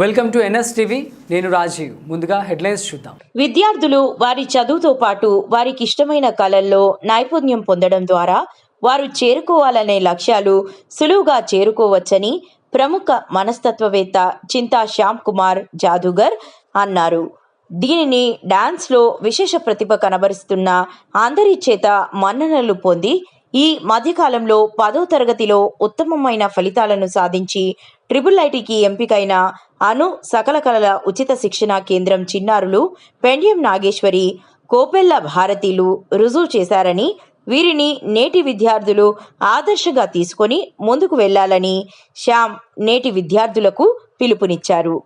Welcome to NS TV నేను రాజీవ్. ముందుగా headlines చూద్దాం. విద్యార్థులు వారి చదువుతో పాటు వారికి ఇష్టమైన కళల్లో నైపుణ్యం పొందడం ద్వారా వారు చేరుకోవాలనే లక్ష్యాలు సులువుగా చేరుకోవచ్చని ప్రముఖ మనస్తత్వవేత్త చింతా శ్యామ్ కుమార్ జాదూగర్ అన్నారు. దీనిని డాన్స్లో విశేష ప్రతిభ కనబరుస్తున్న అందరి చేత మన్ననలు పొంది ఈ మధ్యకాలంలో పదో తరగతిలో ఉత్తమమైన ఫలితాలను సాధించి ట్రిపుల్ ఐటీకి ఎంపికైన అను సకల కళల ఉచిత శిక్షణ కేంద్రం చిన్నారులు పెండ్యం నాగేశ్వరి కోపెల్ల భారతీలు రుజువు చేశారని వీరిని నేటి విద్యార్థులు ఆదర్శంగా తీసుకొని ముందుకు వెళ్ళాలని శ్యామ్ నేటి విద్యార్థులకు పిలుపునిచ్చారు.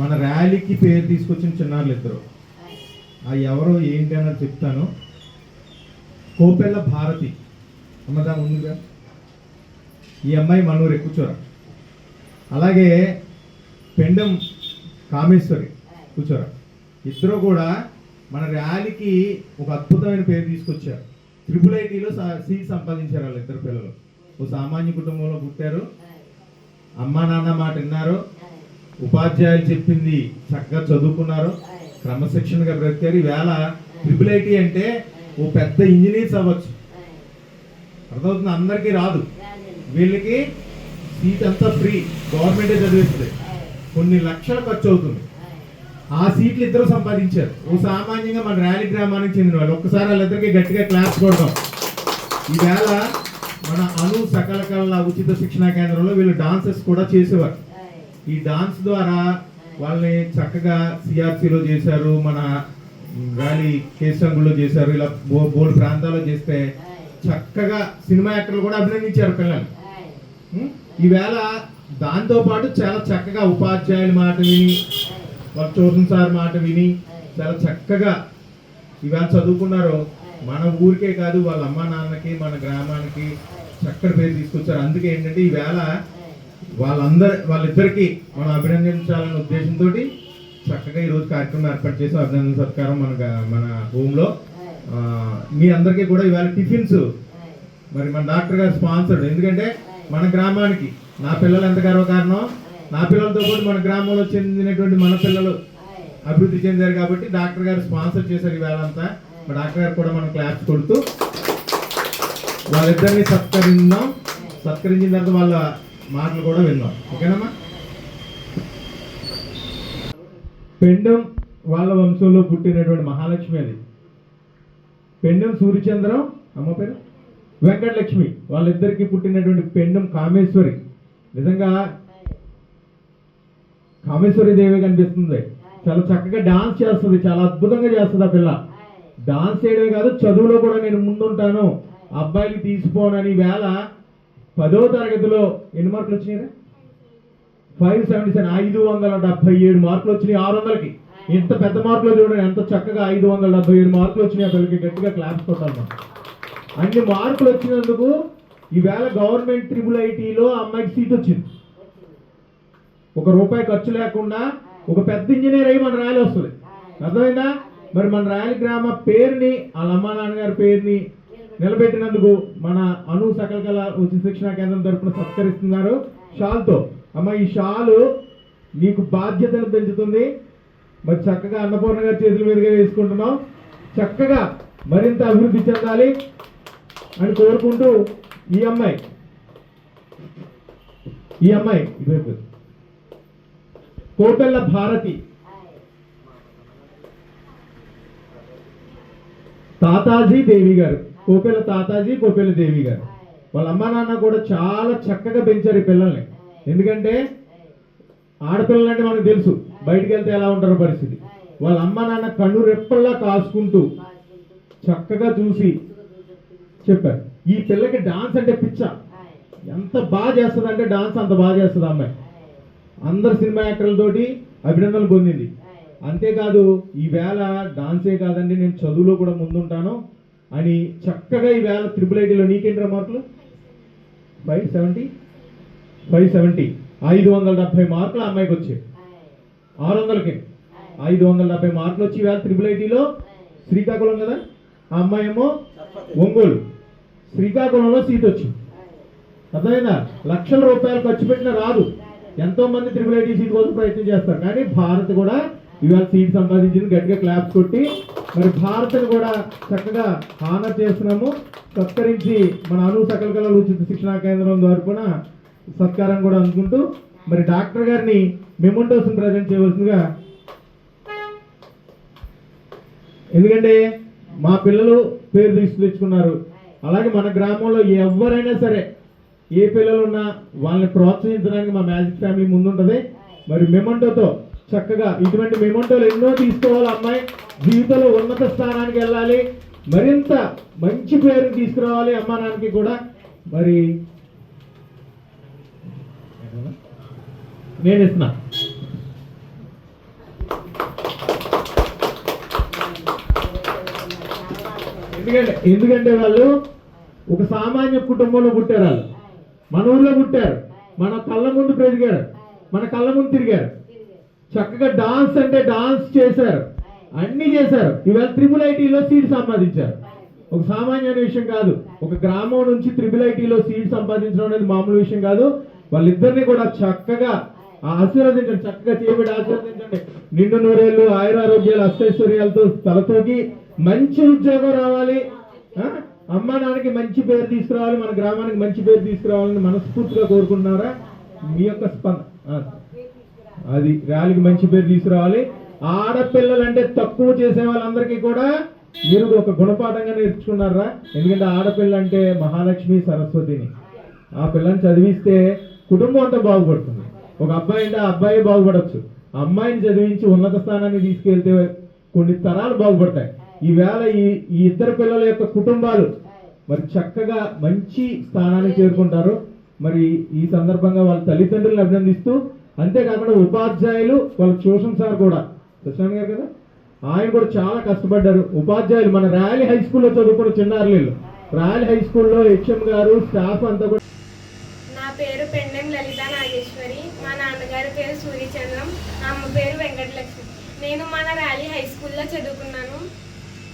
మన ర్యాలీకి పేరు తీసుకొచ్చిన చిన్నారులు ఇద్దరు. ఆ ఎవరో ఏంటి అన్నది చెప్తాను. కోపెల్ల భారతి. అమ్మదా ముందుగా. ఈ అమ్మాయి మనూరు కూర్చోరా అలాగే పెండం కామేశ్వరి కూర్చోరా ఇద్దరు కూడా మన ర్యాలీకి ఒక అద్భుతమైన పేరు తీసుకొచ్చారు. ట్రిపుల్ ఐటీలో సీట్ సంపాదించారు వాళ్ళు ఇద్దరు పిల్లలు. ఓ సామాన్య కుటుంబంలో పుట్టారు. అమ్మా నాన్న మాట విన్నారు. ఉపాధ్యాయులు చెప్పింది చక్కగా చదువుకున్నారు. క్రమశిక్షణగా బ్రతికారు. ఈవేళ ట్రిపుల్ ఐటీ అంటే ఓ పెద్ద ఇంజనీర్స్ అవ్వచ్చు. అర్థమవుతుంది? అందరికీ రాదు. వీళ్ళకి సీట్ అంతా ఫ్రీ. గవర్నమెంటే చదివిస్తుంది. కొన్ని లక్షలు ఖర్చు అవుతుంది. ఆ సీట్లు ఇద్దరు సంపాదించారు. ఓ సామాన్యంగా మన ర్యాలీ గ్రామానికి చెందిన వాళ్ళు. ఒక్కసారి వాళ్ళిద్దరికి గట్టిగా క్లాస్ కొడదాం. ఈవేళ మన అను సకల కళల ఉచిత శిక్షణా కేంద్రంలో వీళ్ళు డాన్సెస్ కూడా చేసేవారు. ఈ డాన్స్ ద్వారా వాళ్ళని చక్కగా సిఆర్సీలో చేశారు. మన ర్యాలీ కేసంగులో చేశారు. ఇలా బో బోర్డు ప్రాంతాల్లో చేస్తే చక్కగా సినిమా యాక్టర్లు కూడా అభినందించారు పిల్లలు? ఈవేళ దాంతో పాటు చాలా చక్కగా ఉపాధ్యాయుల మాట విని వాళ్ళ చోదన్ సార్ మాట విని చాలా చక్కగా ఇవాళ చదువుకున్నారు. మన ఊరికే కాదు వాళ్ళ అమ్మ నాన్నకి మన గ్రామానికి చక్కటి పేరు తీసుకొచ్చారు. అందుకే ఏంటంటే ఈవేళ వాళ్ళందరి వాళ్ళిద్దరికి మనం అభినందించాలనే ఉద్దేశంతో చక్కగా ఈరోజు కార్యక్రమం ఏర్పాటు చేసి అభినందన సత్కారం మన మన హోమ్లో మీ అందరికీ కూడా ఇవాళ టిఫిన్స్. మరి మన డాక్టర్ గారు స్పాన్సర్డ్. ఎందుకంటే మన గ్రామానికి నా పిల్లలు ఎంత గర్వకారణం నా పిల్లలతో పాటు మన గ్రామంలో చెందినటువంటి మన పిల్లలు అభివృద్ధి చెందారు కాబట్టి డాక్టర్ గారు స్పాన్సర్ చేశారు ఈవేళ అంతా. మా డాక్టర్ గారు కూడా మనం క్లాప్స్ కొడుతూ వాళ్ళిద్దరిని సత్కరిందాం సత్కరించిన తర్వాత వాళ్ళ మాటలు కూడా విందాం. ఓకేనమ్మా? పెండం వాళ్ళ వంశంలో పుట్టినటువంటి మహాలక్ష్మి అది. పెండం సూర్యచంద్రం అమ్మ పేరు? వెంకటలక్ష్మి. వాళ్ళిద్దరికి పుట్టినటువంటి పెండం కామేశ్వరి. నిజంగా కామేశ్వరి దేవి కనిపిస్తుంది. చాలా చక్కగా డాన్స్ చేస్తుంది చాలా అద్భుతంగా చేస్తుంది ఆ పిల్ల. డాన్స్ చేయడమే కాదు చదువులో కూడా నేను ముందుంటాను. అబ్బాయిలు తీసుకోనని వేళ పదో తరగతిలో ఎన్ని మార్కులు వచ్చినాయి ఫైవ్ సెవెంటీ సెవెన్ ఐదు వందల డెబ్బై ఏడు మార్కులు వచ్చినాయి ఆరు వందలకి. ఇంత పెద్ద మార్కులు చూడండి ఎంత చక్కగా ఐదు వందల డెబ్బై ఏడు మార్కులు వచ్చినాయి పిల్లకి గట్టిగా క్లాప్స్ కొట్టాలి మనం. అన్ని మార్కులు వచ్చినందుకు ఈవేళ గవర్నమెంట్ ట్రిపుల్ ఐటీలో అమ్మాయికి సీట్ వచ్చింది. ఒక రూపాయి ఖర్చు లేకుండా ఒక పెద్ద ఇంజనీర్ అయ్యి మన రాయలు వస్తుంది. అర్థమైందా? మరి మన రాయల గ్రామ పేరుని వాళ్ళ అమ్మా నాన్నగారి పేరుని నిలబెట్టినందుకు మన అను సకల కళ ఉచిత శిక్షణ కేంద్రం తరపున సత్కరిస్తున్నారు షాల్తో. అమ్మ ఈ షాలు నీకు బాధ్యతను పెంచుతుంది. మరి చక్కగా అన్నపూర్ణ గారి చేతుల మీదుగా వేసుకుంటున్నాం. చక్కగా మరింత అభివృద్ధి చెందాలి అని కోరుకుంటూ ఈ అమ్మాయి ఈ అమ్మాయి ఇటువైపు కోటల్ల భారతి. తాతాజీ దేవి గారు కోపెల తాతాజీ కోపెల దేవి గారు. వాళ్ళ అమ్మా నాన్న కూడా చాలా చక్కగా పెంచారు ఈ పిల్లల్ని. ఎందుకంటే ఆడపిల్లలు అంటే మనకు తెలుసు బయటికి వెళ్తే ఎలా ఉంటారో పరిస్థితి. వాళ్ళ అమ్మ నాన్న కన్ను రెప్పల్లా కాసుకుంటూ చక్కగా చూసి చెప్పారు. ఈ పిల్లకి డాన్స్ అంటే పిచ్చ. ఎంత బాగా చేస్తుంది అంటే డాన్స్ అంత బాగా చేస్తుంది అమ్మాయి. అందరు సినిమా యాక్టర్లతోటి అభినందనలు పొందింది. అంతేకాదు ఈవేళ డాన్సే కాదండి నేను చదువులో కూడా ముందుంటాను అని చక్కగా ఈవేళ త్రిపుల్ ఐటీలో నీకేంట్రా మార్కులు? Five seventy five seventy. ఐదు వందల డెబ్బై మార్కులు ఆ అమ్మాయికి వచ్చాయి. ఆరు వందలకి. ఐదు వందల డెబ్బై మార్కులు వచ్చి ఈవేళ త్రిపుల్ ఐటీలో శ్రీకాకుళం కదా? ఆ అమ్మాయి ఏమో ఒంగోలు. శ్రీకాకుళంలో సీట్ వచ్చింది. అర్థమైందా? లక్షల రూపాయలు ఖర్చు పెట్టినా రాదు. ఎంతో మంది ట్రిపుల్ ఐటీ సీట్ కోసం ప్రయత్నం చేస్తారు. కానీ భారత్ కూడా ఇవాళ సీట్ సంపాదించింది గట్టిగా క్లాప్స్ కొట్టి మరి భారత్ని కూడా చక్కగా ఆనర్ చేస్తున్నాము. సత్కరించి మన అను సకల కళల ఉచిత శిక్షణా కేంద్రం తరపున సత్కారం కూడా అందుకుంటూ మరి డాక్టర్ గారిని మెమోంటోస్ని ప్రజెంట్ చేయవలసిందిగా ఎందుకంటే మా పిల్లలు పేరు తీసుకు తెచ్చుకున్నారు. అలాగే మన గ్రామంలో ఎవరైనా సరే ఏ పిల్లలు ఉన్నా వాళ్ళని ప్రోత్సహించడానికి మా మ్యాజిక్ ఫ్యామిలీ ముందుంటుంది. మరి మెమంటోతో చక్కగా ఇటువంటి మెమంటోలు ఎన్నో తీసుకోవాలి అమ్మాయి. జీవితంలో ఉన్నత స్థానానికి వెళ్ళాలి. మరింత మంచి పేరు తీసుకురావాలి అమ్మా నాన్నకి కూడా. మరి నేను ఇస్తున్నా. ఎందుకంటే ఎందుకంటే వాళ్ళు ఒక సామాన్య కుటుంబంలో పుట్టారు వాళ్ళు. మన ఊర్లో పుట్టారు. మన కళ్ళ ముందు పెరిగారు. మన కళ్ళ ముందు తిరిగారు. చక్కగా డాన్స్ అంటే డాన్స్ చేశారు. అన్నీ చేశారు. ఇవాళ త్రిబుల్ ఐటీలో సీట్ సంపాదించారు. ఒక సామాన్యమైన విషయం కాదు. ఒక గ్రామం నుంచి త్రిబుల్ ఐటీలో సీట్ సంపాదించడం అనేది మామూలు విషయం కాదు. వాళ్ళిద్దరిని కూడా చక్కగా ఆశీర్వదించండి చక్కగా చేయబడి ఆశీర్వదించండి. నిండు నూరేళ్ళు ఆయురారోగ్యాలు అష్టైశ్వర్యాలతో తలతోకి మంచి ఉద్యోగం రావాలి. అమ్మ నాన్నకి మంచి పేరు తీసుకురావాలి మన గ్రామానికి మంచి పేరు తీసుకురావాలని మనస్ఫూర్తిగా కోరుకుంటున్నారా? మీ యొక్క స్పంద అది ర్యాలీకి మంచి పేరు తీసుకురావాలి. ఆడపిల్లలు అంటే తక్కువ చేసే వాళ్ళందరికీ కూడా మీరు ఒక గుణపాఠంగా నేర్చుకున్నారా? ఎందుకంటే ఆడపిల్ల అంటే మహాలక్ష్మి సరస్వతిని. ఆ పిల్లని చదివిస్తే కుటుంబం అంతా బాగుపడుతుంది. ఒక అబ్బాయి అంటే ఆ అబ్బాయి బాగుపడచ్చు. ఆ అమ్మాయిని చదివించి ఉన్నత స్థానాన్ని తీసుకెళ్తే కొన్ని తరాలు బాగుపడతాయి. ఈవేళ ఈ ఈ ఇద్దరు పిల్లల యొక్క కుటుంబాలు మరి చక్కగా మంచి స్థానానికి చేరుకుంటారు. మరి ఈ సందర్భంగా వాళ్ళ తల్లిదండ్రులను అభినందిస్తూ అంతేకాకుండా ఉపాధ్యాయులు వాళ్ళ ట్యూషన్ సార్ కూడా సత్యనారాయణ గారు కదా? ఆయన కూడా చాలా కష్టపడ్డారు. ఉపాధ్యాయులు మన ర్యాలీ హై స్కూల్లో చదువుకున్న చిన్నారులు ర్యాలీ హై స్కూల్లో హెచ్ఎం గారు స్టాఫ్ అంతా కూడా నా పేరు పెండెం లలిత నాగేశ్వరి మా నాన్నగారి పేరు సూర్యచంద్రం. అమ్మ పేరు వెంకటలక్ష్మి. నేను మన ర్యాలీ హై స్కూల్లో చదువుకున్నాను.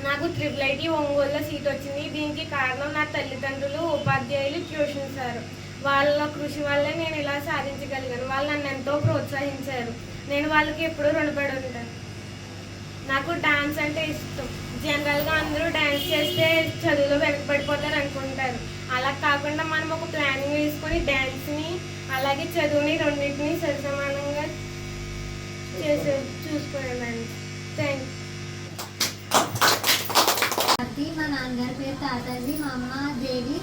నాకు ట్రిపుల్ ఐటీ ఒంగోలులో సీట్ వచ్చింది. దీనికి కారణం నా తల్లిదండ్రులు ఉపాధ్యాయులు ట్యూషన్ సార్. వాళ్ళ కృషి వల్లే నేను ఇలా సాధించగలిగాను. వాళ్ళు నన్ను ఎంతో ప్రోత్సహించారు. నేను వాళ్ళకి ఎప్పుడూ రుణపడి ఉంటాను. నాకు డాన్స్ అంటే ఇష్టం. జనరల్గా అందరూ డాన్స్ చేస్తే చదువులో వెనకబడిపోతారు అనుకుంటారు. అలా కాకుండా మనం ఒక ప్లానింగ్ వేసుకొని డాన్స్ని అలాగే చదువుని రెండింటిని సరిసమానంగా చేసే చూసుకోవాలండి థ్యాంక్ అది మా నాన్నగారి పేరు తాతాజీ మా అమ్మ దేవి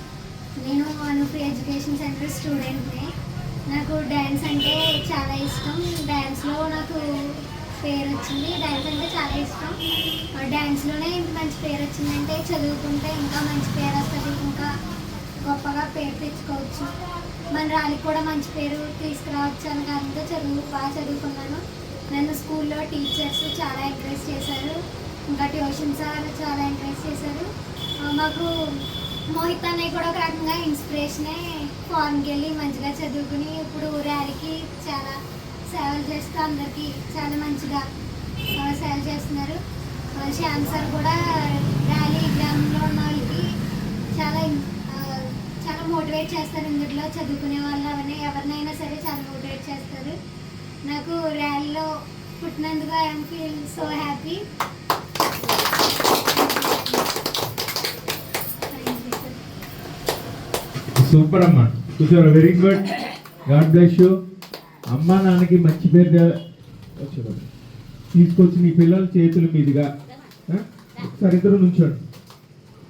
నేను అనుప్రి ఎడ్యుకేషన్ సెంటర్ స్టూడెంట్ని. నాకు డ్యాన్స్ అంటే చాలా ఇష్టం. డ్యాన్స్లో నాకు పేరు వచ్చింది డ్యాన్స్ అంటే చాలా ఇష్టం. ఆ డ్యాన్స్లోనే ఇంత మంచి పేరు వచ్చిందంటే చదువుకుంటే ఇంకా మంచి పేరు వస్తుంది ఇంకా గొప్పగా పేరు తెచ్చుకోవచ్చు. మన రాలికి కూడా మంచి పేరు తీసుకురావచ్చు అని కారణంతో చదువు బాగా చదువుకున్నాను. నన్ను స్కూల్లో టీచర్స్ చాలా ఎంకరేజ్ చేశారు. ఇంకా ట్యూషన్ సార్ చాలా ఎంకరేజ్ చేశారు. మాకు మోహిత్ అన్నయ్య కూడా ఒక రకంగా ఇన్స్పిరేషనే ఫారెన్కి వెళ్ళి మంచిగా చదువుకుని ఇప్పుడు ర్యాలీకి చాలా సేవలు చేస్తూ అందరికీ చాలా మంచిగా సేవలు చేస్తున్నారు. శ్యామ్ సార్ కూడా ర్యాలీ గ్రామంలో ఉన్న వాళ్ళకి చాలా మోటివేట్ చేస్తారు ఇందులో చదువుకునే వాళ్ళు అవన్నీ. ఎవరినైనా సరే చాలా మోటివేట్ చేస్తారు. నాకు ర్యాలీలో పుట్టినందుకు I'm feel so happy super అమ్మా. కూర్చోరు very good god bless you అమ్మా నాన్నకి మంచి పేరు తీసుకొచ్చి నీ పిల్లల చేతుల మీదుగా సరిద్దరు ఒకసారి నుంచోండి.